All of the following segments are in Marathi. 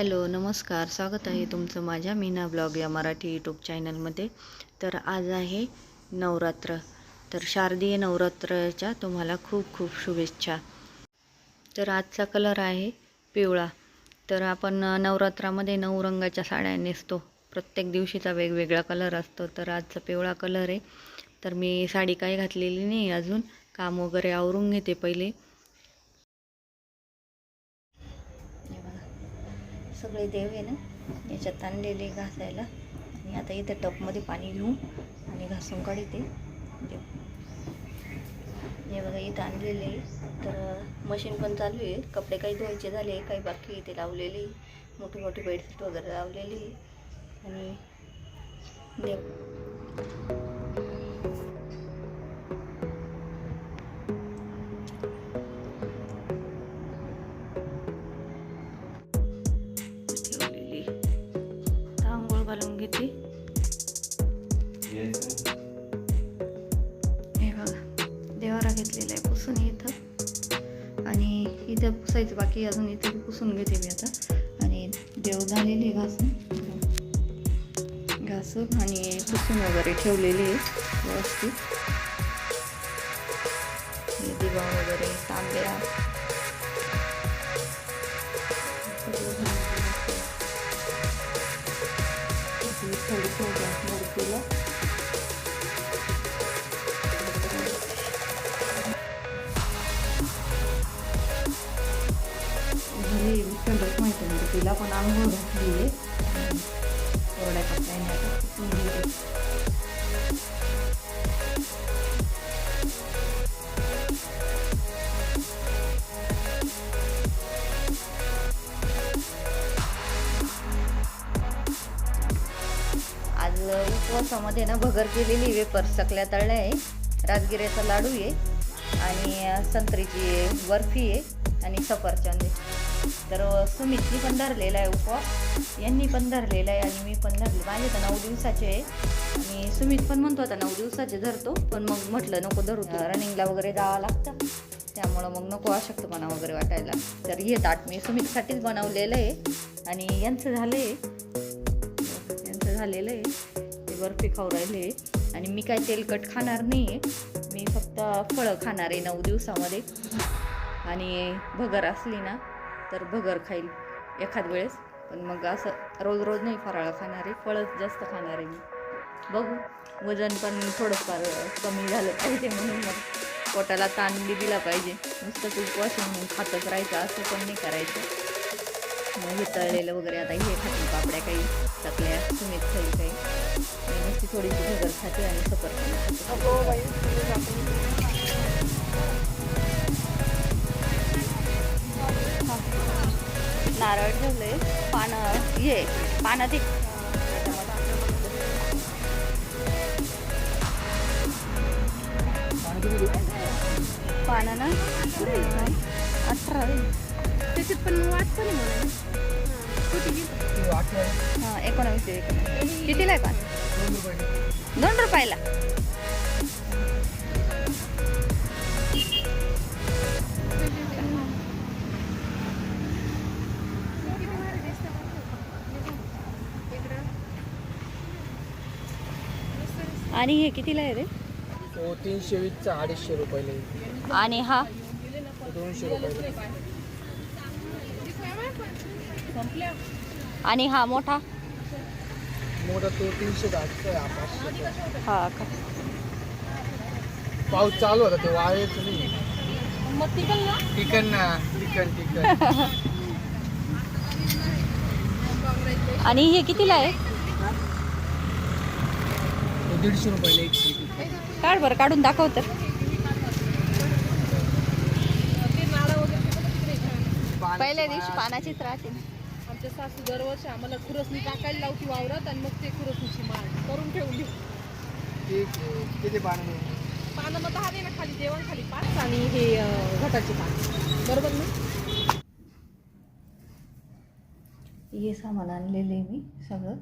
हॅलो नमस्कार. स्वागत आहे तुमचं माझ्या मीना ब्लॉग या मराठी यूट्यूब चॅनलमध्ये. तर आज आहे नवरात्र. तर शारदीय नवरात्रच्या तुम्हाला खूप खूप शुभेच्छा. तर आजचा कलर आहे पिवळा. तर आपण नवरात्रामध्ये नऊ रंगाच्या साड्या नेसतो. प्रत्येक दिवशीचा वेगवेगळा कलर असतो. तर आजचा पिवळा कलर आहे. तर मी साडी काही घातलेली नाही अजून. काम वगैरे आवरून घेते पहिले हे बघा सगळे देव आहे ना याच्यात आणलेले घासायला. आणि आता इथे टपमध्ये पाणी घेऊन आणि घासून काढते. देव हे बघा इथं आणलेले तर मशीन पण चालू आहे. कपडे काही धुवायचे झाले काही बाकी इथे लावलेले मोठी मोठी बेडशीट वगैरे लावलेली आहे. आणि देव करून घेते. हे बघा देवारा घेतलेला आहे पुसून इथं. आणि इथं पुसायचं बाकी अजून इथे पुसून घेते मी आता. आणि देव झालेले घासून. घासून आणि पुसून वगैरे ठेवलेली आहे व्यवस्थित. दिवा वगैरे तांब्या. तिला पण आंघोळ घातली आहे एवढ्या कपड्याने आता. पुसून घेते. उपवासामध्ये ना भगर केलेली वेपर सकल्या तळल्या आहे. राजगिऱ्याचा लाडू आहे आणि संत्रीची बर्फी आहे आणि सफरचंद आहे. तर सुमितनी पण धरलेला आहे उपवास. यांनी पण धरलेला आहे आणि मी पण धरले. माझे तर नऊ दिवसाचे आहे. आणि सुमित पण म्हणतो आता नऊ दिवसाचे धरतो. पण मग म्हटलं नको धरू रनिंगला वगैरे जावं लागतं. त्यामुळं मग नको अशक्तपणा वगैरे वाटायला. तर हे ताट मी सुमितसाठीच बनवलेलं आहे. आणि यांचं झालं आहे यांचं झालेलं आहे. ते बर्फी खाऊ राहिले. आणि मी काय तेलकट खाणार नाही आहे मी फक्त फळं खाणार आहे नऊ दिवसामध्ये. आणि भगर असली ना तर भगर खाईल एखाद वेळेस. पण मग असं रोज रोज नाही फराळ खाणार आहे जास्त खाणार आहे मी. बघू. वजन पण थोडंफार कमी झालं पाहिजे म्हणून मग पोटाला ताण बी दिला पाहिजे. नुसतंच उपवास म्हणून खातच राहायचं असं पण नाही करायचं. मग हे तळलेलं वगैरे आता हे खातील पापड्या काही चकल्या सुमित खाईल काही. नुसती थोडीशी भगर खाते आणि सफर खाते. नारळ ठेवले पानं ये पानं ते पानं ना अठरा त्याच्यात पण वाटतं ना मला किती हां एकोणावीस ते एकोणावीस कितीला आहे पान? दोन रुपयाला. आणि हे कितीला आहे रे? तो तीनशे वीसचा अडीचशे रुपयाला आणि हा? तो दोनशे रुपयाला आणि हा मोठा? मोठा तो तीनशे दहाचा आहे हा हा का? पाऊस चालू होता ते वाळेच नाही. मग तिकल ना? चिकन ना चिकन चिकन आणि हे कितीला आहे? दीडशे रुपयाला एक काढ बरं काढून दाखव तर. पहिल्या दिवशी पानाचीच राहते आमच्या सासू दरवर्षी आम्हाला खुरसणी टाकायला लावती वावरात आणि मग ते खुरसणीची माळ करून ठेवली किती पानं मग दहा दे ना खाली जेवण खाली पाच आणि हे घटाची पान. बरोबर ना? हे सामान आणलेले मी सगळं.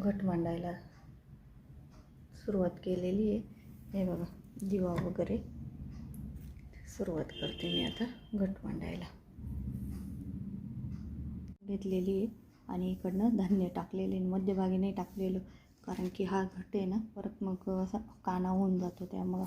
घट मांडायला सुरुवात केलेली आहे. हे बघा दिवा वगैरे. सुरुवात करते मी आता घट मांडायला. घेतलेली आहे आणि इकडनं धान्य टाकलेले मध्यभागी नाही टाकलेलं कारण की हा घट आहे ना परत मग असा काना होऊन जातो त्यामुळं.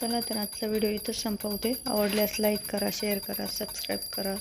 चला तर आजचा व्हिडिओ इथंच संपवते. आवडल्यास लाईक करा शेअर करा सबस्क्राईब करा.